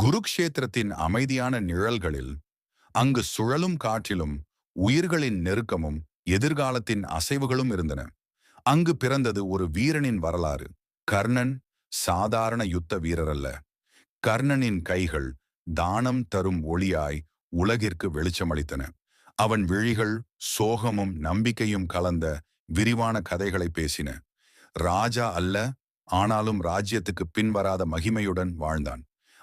குருக்ஷேத்திரத்தின் அமைதியான நிழல்களில் அங்கு சுழலும் காற்றிலும் உயிர்களின் நெருக்கமும் எதிர்காலத்தின் அசைவுகளும் இருந்தன. அங்கு பிறந்தது ஒரு வீரனின் வரலாறு. கர்ணன் சாதாரண யுத்த வீரர் அல்ல கர்ணனின் கைகள் தானம் தரும் ஒளியாய் உலகிற்கு வெளிச்சமளித்தன. அவன் விழிகள் சோகமும் நம்பிக்கையும் கலந்த விரிவான கதைகளை பேசின. ராஜா அல்ல ஆனாலும் ராஜ்யத்துக்கு பின்வராத மகிமையுடன் வாழ்ந்தான்.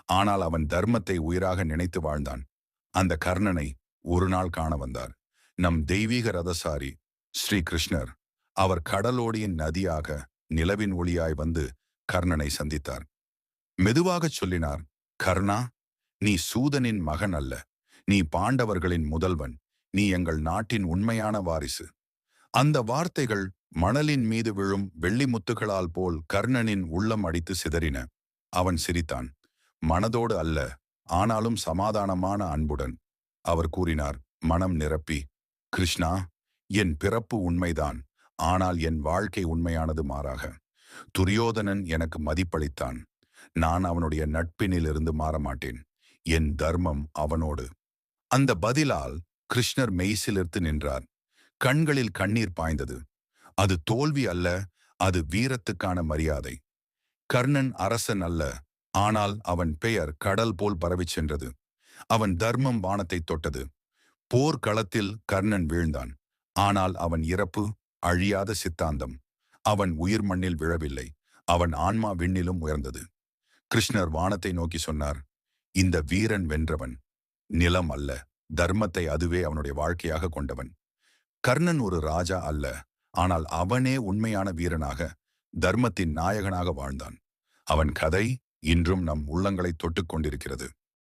ஆனால் அவன் தர்மத்தை உயிராக நினைத்து வாழ்ந்தான். அந்த கர்ணனை ஒரு நாள் காண வந்தார். நம் தெய்வீக ரதசாரி ஸ்ரீ கிருஷ்ணர் அவர் கடலோடியின் நதியாக நிலவின் ஒளியாய் வந்து கர்ணனை சந்தித்தார். மெதுவாகச் சொல்லினார் கர்ணா நீ சூதனின் மகன் அல்ல. நீ பாண்டவர்களின் முதல்வன். நீ எங்கள் நாட்டின் உண்மையான வாரிசு. அந்த வார்த்தைகள் மணலின் மீது விழும் வெள்ளி முத்துகளால் போல் கர்ணனின் உள்ளம் அடித்து சிதறின. அவன் சிரித்தான் மனதோடு அல்ல ஆனாலும் சமாதானமான அன்புடன். அவர் கூறினார் மனம் நிரப்பி. கிருஷ்ணா என் பிறப்பு உண்மைதான் ஆனால் என் வாழ்க்கை உண்மையானது மாறாக. துரியோதனன் எனக்கு மதிப்பளித்தான். நான் அவனுடைய நட்பினிலிருந்து மாற மாட்டேன் என் தர்மம் அவனோடு. அந்த பதிலால் கிருஷ்ணர் மெய்சிலிர்த்து நின்றார். கண்களில் கண்ணீர் பாய்ந்தது. அது தோல்வி அல்ல அது வீரத்துக்கான மரியாதை. கர்ணன் அரசன் அல்ல ஆனால் அவன் பெயர் கடல் போல் பரவிச் சென்றது. அவன் தர்மம் வானத்தை தொட்டது. போர்க்களத்தில் கர்ணன் வீழ்ந்தான். ஆனால் அவன் இறப்பு அழியாத சித்தாந்தம். அவன் உயிர் மண்ணில் விழவில்லை. அவன் ஆன்மா விண்ணிலும் உயர்ந்தது. கிருஷ்ணர் வானத்தை நோக்கி சொன்னார் இந்த வீரன் வென்றவன் நிலம் அல்ல. தர்மத்தை அதுவே அவனுடைய வாழ்க்கையாக கொண்டவன். கர்ணன் ஒரு ராஜா அல்ல. ஆனால் அவனே உண்மையான வீரனாக தர்மத்தின் நாயகனாக வாழ்ந்தான். அவன் கதை இன்றும் நம் உள்ளங்களை தொட்டுக் கொண்டிருக்கிறது.